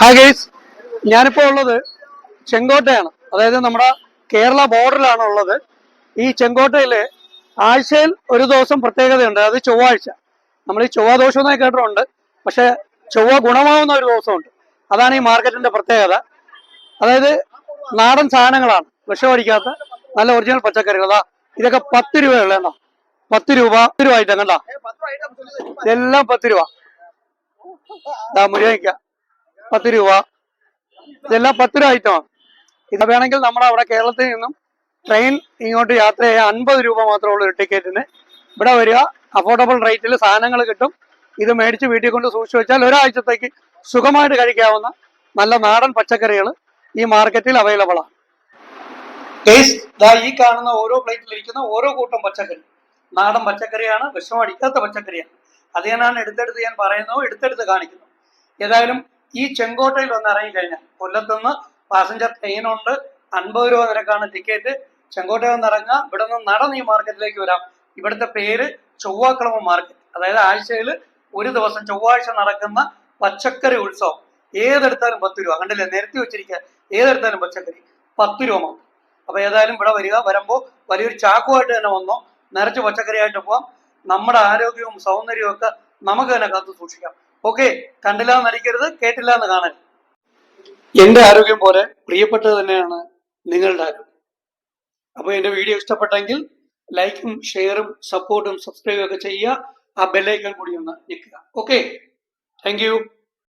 Hi guys ഞാനിപ്പോൾ ഉള്ളത് ചെങ്കോട്ടയാണ്. അതായത് നമ്മുടെ കേരള ബോർഡറിലാണ് ഉള്ളത്. ഈ ചെങ്കോട്ടയിൽ ആഴ്ചയിൽ ഒരു ദിവസം പ്രത്യേകതയുണ്ട്. അത് ചൊവ്വാഴ്ച. നമ്മൾ ഈ ചൊവ്വ ദോഷം എന്നൊക്കെ കേട്ടിട്ടുണ്ട്. പക്ഷെ ചൊവ്വ ഗുണമാവുന്ന ഒരു ദിവസമുണ്ട്. അതാണ് ഈ മാർക്കറ്റിന്റെ പ്രത്യേകത. അതായത് നാടൻ സാധനങ്ങളാണ്. വിഷമടിക്കാത്ത നല്ല ഒറിജിനൽ പച്ചക്കറികൾ. അതാ ഇതൊക്കെ പത്ത് രൂപയുള്ള പത്ത് രൂപ പത്ത് രൂപ ആയിട്ട് കണ്ടാ. ഇതെല്ലാം പത്ത് രൂപ. മുരിങ്ങയ്ക്ക പത്ത് രൂപ. ഇതെല്ലാം പത്ത് രൂപ ഐറ്റമാണ് ഇത് വേണമെങ്കിൽ നമ്മുടെ അവിടെ കേരളത്തിൽ നിന്നും ട്രെയിൻ ഇങ്ങോട്ട് യാത്ര ചെയ്യാൻ അൻപത് രൂപ മാത്രമേ ഉള്ളൂ ഒരു ടിക്കറ്റിന് ഇവിടെ വരിക അഫോർഡബിൾ റേറ്റിൽ സാധനങ്ങൾ കിട്ടും. ഇത് മേടിച്ച് വീട്ടിൽ കൊണ്ട് സൂക്ഷിച്ചു വെച്ചാൽ ഒരാഴ്ചത്തേക്ക് സുഖമായിട്ട് കഴിക്കാവുന്ന നല്ല നാടൻ പച്ചക്കറികൾ ഈ മാർക്കറ്റിൽ അവൈലബിൾ ആണ് ദാ ഈ കാണുന്ന ഓരോ പ്ലേറ്റിൽ ഇരിക്കുന്ന ഓരോ കൂട്ടം പച്ചക്കറി. നാടൻ പച്ചക്കറിയാണ് വിഷമടിക്കാത്ത പച്ചക്കറിയാണ്. അത് ഞാനാണ് എടുത്തെടുത്ത് ഞാൻ പറയുന്നു എടുത്തെടുത്ത് കാണിക്കുന്നു. ഏതായാലും ഈ ചെങ്കോട്ടയിൽ വന്ന് ഇറങ്ങിക്കഴിഞ്ഞാൽ കൊല്ലത്തുനിന്ന് പാസഞ്ചർ ട്രെയിൻ ഉണ്ട്. അൻപത് രൂപ നിരക്കാണ് ടിക്കറ്റ് ചെങ്കോട്ടയിൽ വന്ന് ഇറങ്ങുക. ഇവിടെ നിന്ന് നടന്ന് ഈ മാർക്കറ്റിലേക്ക് വരാം. ഇവിടുത്തെ പേര് ചൊവ്വാക്കളമ മാർക്കറ്റ്. അതായത് ആഴ്ചയിൽ ഒരു ദിവസം ചൊവ്വാഴ്ച നടക്കുന്ന പച്ചക്കറി ഉത്സവം. ഏതെടുത്താലും പത്ത് രൂപ. കണ്ടില്ലേ? നിരത്തി വെച്ചിരിക്കുക. ഏതെടുത്താലും പച്ചക്കറി പത്ത് രൂപ മാത്രം. അപ്പൊ ഏതായാലും ഇവിടെ വരിക. വരുമ്പോൾ വലിയൊരു ചാക്കുമായിട്ട് തന്നെ വന്നോ. നിറച്ച് പച്ചക്കറിയായിട്ട് പോവാം. നമ്മുടെ ആരോഗ്യവും സൗന്ദര്യവും ഒക്കെ നമുക്ക് തന്നെ കാത്തു സൂക്ഷിക്കാം. ഓക്കെ കണ്ടില്ല നടിക്കരുത് കേട്ടില്ല എന്ന് കാണൽ എന്റെ ആരോഗ്യം പോലെ പ്രിയപ്പെട്ടത് തന്നെയാണ് നിങ്ങളുടെ ആരോഗ്യം. അപ്പോൾ എന്റെ വീഡിയോ ഇഷ്ടപ്പെട്ടെങ്കിൽ ലൈക്കും ഷെയറും സപ്പോർട്ടും സബ്സ്ക്രൈബും ഒക്കെ ചെയ്യുക. ആ ബെല്ലൈക്കൺ കൂടി ഒന്ന് ഞെക്കുക. Okay thank